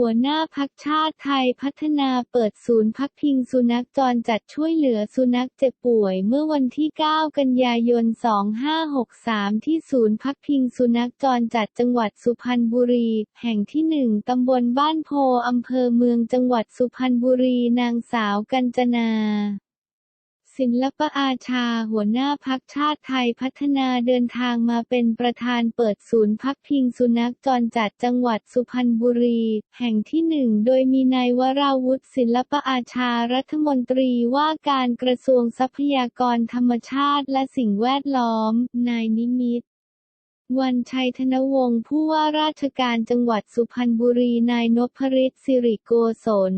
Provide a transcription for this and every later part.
หัวหน้าพักชาติไทยพัฒนาเปิดศูนย์พักพิงสุนัขจรจัดช่วยเหลือสุนัขเจ็บป่วยเมื่อวันที่ 9 กันยายน 2563 ที่ศูนย์พักพิงสุนัขจรจัดจังหวัดสุพรรณบุรี แห่งที่ 1 ตำบลบ้านโพอำเภอเมืองจังหวัดสุพรรณบุรีนางสาวกัญจนา ศิลปอาชาหัวหน้าพักชาติไทยพัฒนาเดินทางมาเป็นประธานเปิดศูนย์พักพิงสุนัขจรจัดจังหวัดสุพรรณบุรี แห่งที่หนึ่งโดยมีนายวราวุฒิศิลปอาชารัฐมนตรีว่าการกระทรวงทรัพยากรธรรมชาติและสิ่งแวดล้อม นายนิมิตวันชัยธนวงศ์ผู้ว่าราชการจังหวัดสุพรรณบุรีนายนพฤทธิ์สิริโกศล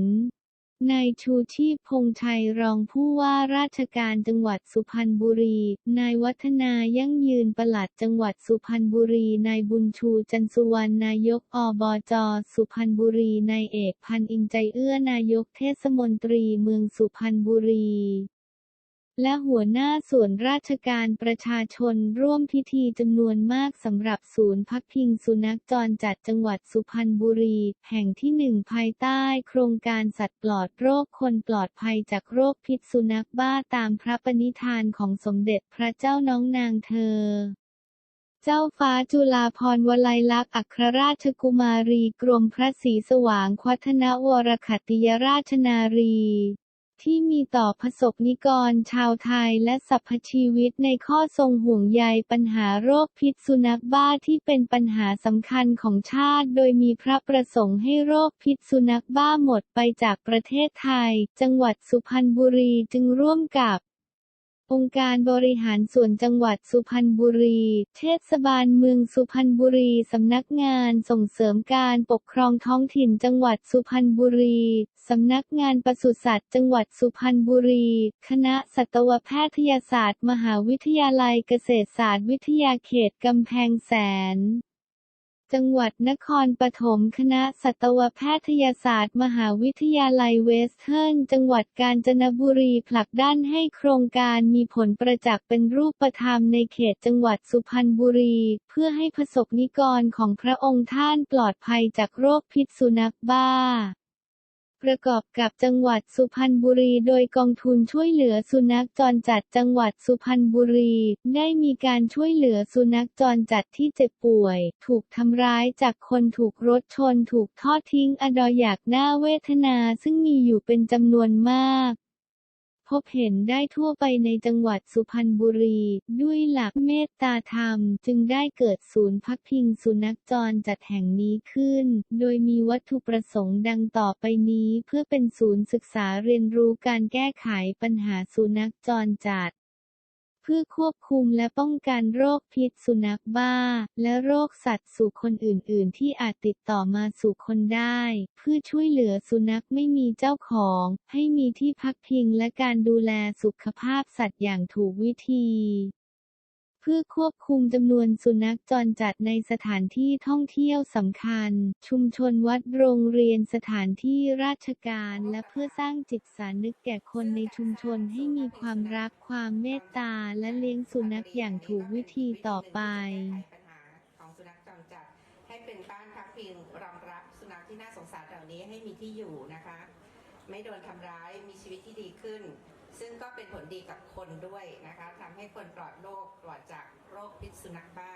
นายชูชีพพงษ์ชัยรองผู้ว่าราชการจังหวัดสุพรรณบุรี นายวัฒนายั่งยืนปลัดจังหวัดสุพรรณบุรี นายบุญชูจันสุวรรณนายกอบจสุพรรณบุรี นายเอกพันอิงใจเอื้อนายกเทศมนตรีเมืองสุพรรณบุรี และหัวหน้าส่วนราชการประชาชนร่วมพิธีจำนวนมากสำหรับศูนย์พักพิงสุนัขจรจัดจังหวัดสุพรรณบุรี แห่งที่หนึ่งภายใต้โครงการสัตว์ปลอดโรคคนปลอดภัยจากโรคพิษสุนัขบ้าตามพระปณิธานของสมเด็จพระเจ้าน้องนางเธอเจ้าฟ้าจุฬาภรณ์วลัยลักษณ์อัครราชกุมารีกรมพระศรีสว่างควัฒนวรขัตติยราชนารี ที่มีต่อประสบนิกรชาวไทยและสรรพชีวิตในข้อทรงห่วงใยปัญหาโรคพิษสุนัขบ้าที่เป็นปัญหาสำคัญของชาติ โดยมีพระประสงค์ให้โรคพิษสุนัขบ้าหมดไปจากประเทศไทย จังหวัดสุพรรณบุรีจึงร่วมกับ องค์การบริหารส่วนจังหวัดสุพรรณบุรี เทศบาลเมืองสุพรรณบุรี สำนักงานส่งเสริมการปกครองท้องถิ่นจังหวัดสุพรรณบุรี สำนักงานปศุสัตว์จังหวัดสุพรรณบุรี คณะสัตวแพทยศาสตร์ มหาวิทยาลัยเกษตรศาสตร์วิทยาเขตกำแพงแสน จังหวัดนครปฐมคณะสัตวแพทยศาสตร์ มหาวิทยาลัยเวสเทิร์นจังหวัดกาญจนบุรีผลักดันให้โครงการมีผลประจักษ์เป็นรูปธรรมในเขตจังหวัดสุพรรณบุรี เพื่อให้ประสบนิกรของพระองค์ท่านปลอดภัยจากโรคพิษสุนัขบ้า ประกอบกับจังหวัดสุพรรณบุรี โดยกองทุนช่วยเหลือสุนัขจรจัดจังหวัดสุพรรณบุรี ได้มีการช่วยเหลือสุนัขจรจัดที่เจ็บป่วย ถูกทำร้ายจากคนถูกรถชน ถูกทอดทิ้งอดอยากหน้าเวทนาซึ่งมีอยู่เป็นจำนวนมาก พบเห็นได้ทั่วไปในจังหวัดสุพรรณบุรี ด้วยหลักเมตตาธรรม จึงได้เกิดศูนย์พักพิงสุนัขจรจัดแห่งนี้ขึ้น โดยมีวัตถุประสงค์ดังต่อไปนี้เพื่อเป็นศูนย์ศึกษาเรียนรู้การแก้ไขปัญหาสุนัขจรจัด พื่อควบคุมและป้องกันโรคพิษสุนัขบ้า และโรคสัตว์สู่คนอื่น ๆ ที่อาจติดต่อมาสู่คนได้ เพื่อช่วยเหลือสุนัขไม่มีเจ้าของ ให้มีที่พักพิงและการดูแลสุขภาพสัตว์อย่างถูกวิธี พื่อควบคุมจำนวนสุนัขจรจัดในสถานที่ท่องเที่ยวสำคัญ ชุมชนวัดโรงเรียนสถานที่ราชการ และเพื่อสร้างจิตสานึกแก่คนในชุมชนให้มีความรักความเมตตาและเลี้ยงสุนัขอย่างถูกวิธีต่อไปปัญหาของสุนัขจรจัดให้เป็นบ้านพักพิงรองรับสุนัขที่น่าสงสารเหล่านี้ให้มีที่อยู่นะคะ ไม่โดนทำร้ายมีชีวิตที่ดีขึ้น ซึ่งก็เป็นผลดีกับคนด้วยนะคะทำให้คนปลอดโรคปลอดจากโรคพิษสุนัขบ้า